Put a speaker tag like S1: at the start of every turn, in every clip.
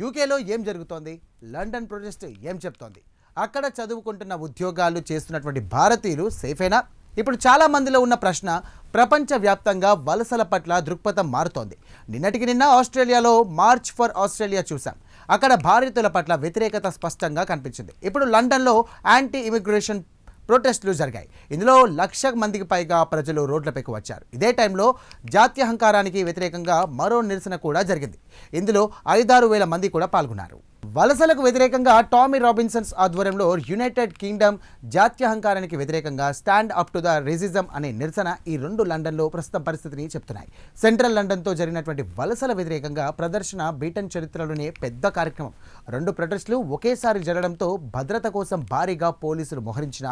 S1: యూకేలో ఏం జరుగుతోంది? లండన్ ప్రొటెస్ట్ ఏం చెప్తోంది? అక్కడ చదువుకుంటున్న ఉద్యోగాలు చేస్తున్నటువంటి భారతీయులు సేఫేనా? ఇప్పుడు చాలా మందిలో ఉన్న ప్రశ్న ప్రపంచవ్యాప్తంగా వలసల పట్ల దృక్పథం మారుతోంది. నిన్నటికి నిన్న ఆస్ట్రేలియాలో మార్చ్ ఫర్ ఆస్ట్రేలియా చూశాం. అక్కడ భారతీయుల పట్ల వ్యతిరేకత స్పష్టంగా కనిపించింది. ఇప్పుడు లండన్లో యాంటీ ఇమిగ్రేషన్ ప్రొటెస్టులు జరిగాయి. ఇందులో లక్ష మందికి పైగా ప్రజలు రోడ్లపైకి వచ్చారు. ఇదే టైంలో జాత్యహంకారానికి వ్యతిరేకంగా మరో నిరసన కూడా జరిగింది. ఇందులో ఐదారు వేల మంది కూడా పాల్గొన్నారు. వలసలకు వ్యతిరేకంగా టామీ రాబిన్సన్స్ ఆధ్వర్యంలో యునైటెడ్ కింగ్డమ్ జాత్యహంకారానికి వ్యతిరేకంగా stand up to the racism అనే నిరసన ఈ రెండు లండన్లో ప్రస్తుతం పరిస్థితిని చెప్తున్నాయి. సెంట్రల్ లండన్తో జరిగినటువంటి వలసల వ్యతిరేకంగా ప్రదర్శన బ్రిటన్ చరిత్రలోనే పెద్ద కార్యక్రమం. రెండు ప్రొటెస్టులు ఒకేసారి జరగడంతో భద్రత కోసం భారీగా పోలీసులు మోహరించిన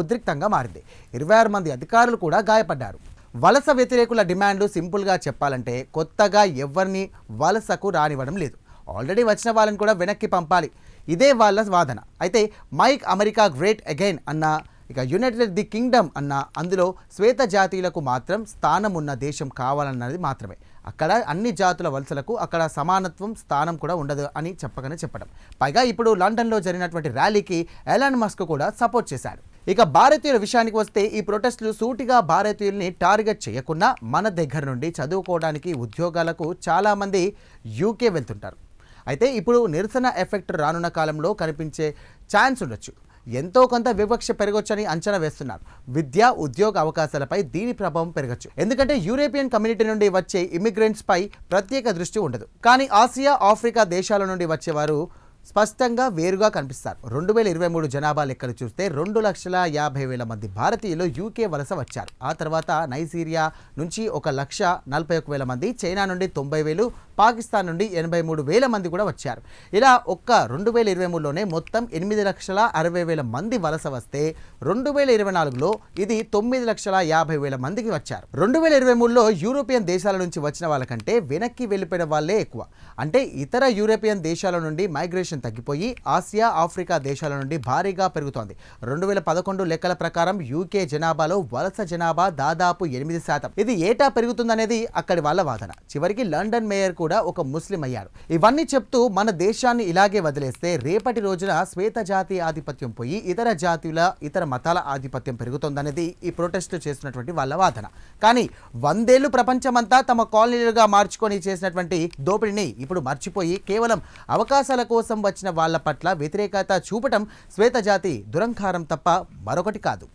S1: ఉద్రిక్తంగా మారింది. ఇరవై ఆరు మంది అధికారులు కూడా గాయపడ్డారు. వలస వ్యతిరేకుల డిమాండ్లు సింపుల్గా చెప్పాలంటే కొత్తగా ఎవరిని వలసకు రానివ్వడం లేదు. ఆల్రెడీ వచ్చిన వాళ్ళని కూడా వెనక్కి పంపాలి. ఇదే వాళ్ళ వాదన. అయితే మైక్ అమెరికా గ్రేట్ అగైన్ అన్న ఇక యునైటెడ్ ది కింగ్డమ్ అన్న అందులో శ్వేత జాతీయులకు మాత్రం స్థానం ఉన్న దేశం కావాలన్నది మాత్రమే. అక్కడ అన్ని జాతుల వలసలకు అక్కడ సమానత్వం స్థానం కూడా ఉండదు అని చెప్పకనే చెప్పడం. పైగా ఇప్పుడు లండన్లో జరిగినటువంటి ర్యాలీకి ఎలాన్ మస్క్ కూడా సపోర్ట్ చేశాడు. ఇక భారతీయుల విషయానికి వస్తే ఈ ప్రొటెస్టులు సూటిగా భారతీయుల్ని టార్గెట్ చేయకుండా మన దగ్గర నుండి చదువుకోవడానికి ఉద్యోగాలకు చాలామంది యూకే వెళ్తుంటారు. అయితే ఇప్పుడు నిరసన ఎఫెక్ట్ రానున్న కాలంలో కనిపించే ఛాన్స్ ఉండొచ్చు. ఎంతో కొంత వివక్ష పెరగొచ్చని అంచనా వేస్తున్నారు. విద్య ఉద్యోగ అవకాశాలపై దీని ప్రభావం పెరగచ్చు. ఎందుకంటే యూరోపియన్ కమ్యూనిటీ నుండి వచ్చే ఇమిగ్రెంట్స్పై ప్రత్యేక దృష్టి ఉండదు. కానీ ఆసియా ఆఫ్రికా దేశాల నుండి వచ్చేవారు స్పష్టంగా వేరుగా కనిపిస్తారు. రెండు వేల ఇరవై మూడు జనాభా లెక్కలు చూస్తే రెండు లక్షల యాభై వేల మంది భారతీయులు యూకే వలస వచ్చారు. ఆ తర్వాత నైజీరియా నుంచి ఒక లక్ష నలభై ఒక వేల మంది చైనా నుండి తొంభై వేలు పాకిస్తాన్ నుండి ఎనభై మూడు వేల మంది కూడా వచ్చారు. ఇలా ఒక్క రెండు వేల ఇరవై మూడులోనే మొత్తం ఎనిమిది లక్షల అరవై వేల మంది వలస వస్తే రెండు వేల ఇరవై నాలుగులో ఇది తొమ్మిది లక్షల యాభై వేల మందికి వచ్చారు. రెండు వేల ఇరవై మూడులో యూరోపియన్ దేశాల నుంచి వచ్చిన వాళ్ళకంటే వెనక్కి వెళ్ళిపోయిన వాళ్ళే ఎక్కువ. అంటే ఇతర యూరోపియన్ దేశాల నుండి మైగ్రేషన్ తగ్గిపోయి ఆసియా ఆఫ్రికా దేశాల నుండి భారీగా పెరుగుతోంది. రెండు వేల పదకొండు లెక్కల ప్రకారం యూకే జనాభాలో వలస జనాభా దాదాపు ఎనిమిది శాతం. ఇది ఏటా పెరుగుతుందనేది అక్కడి వాళ్ళ వాదన. చివరికి లండన్ మేయర్ కూడా కూడా ఒక ముస్లిం అయ్యాడు ఇవన్నీ చెప్తూ మన దేశాన్ని ఇలాగే వదిలేస్తే రేపటి రోజున శ్వేత జాతి ఆధిపత్యం పోయి ఇతర జాతీయుల ఇతర మతాల ఆధిపత్యం పెరుగుతుందనేది ఈ ప్రొటెస్టులు చేస్తున్నటువంటి వాళ్ళ వాదన. కానీ వందేళ్ళు ప్రపంచమంతా తమ కాలనీలుగా మార్చుకొని చేసినటువంటి దోపిడిని ఇప్పుడు మర్చిపోయి కేవలం అవకాశాల కోసం వచ్చిన వాళ్ళ పట్ల వ్యతిరేకత చూపటం శ్వేత జాతి దురంకారం తప్ప మరొకటి కాదు.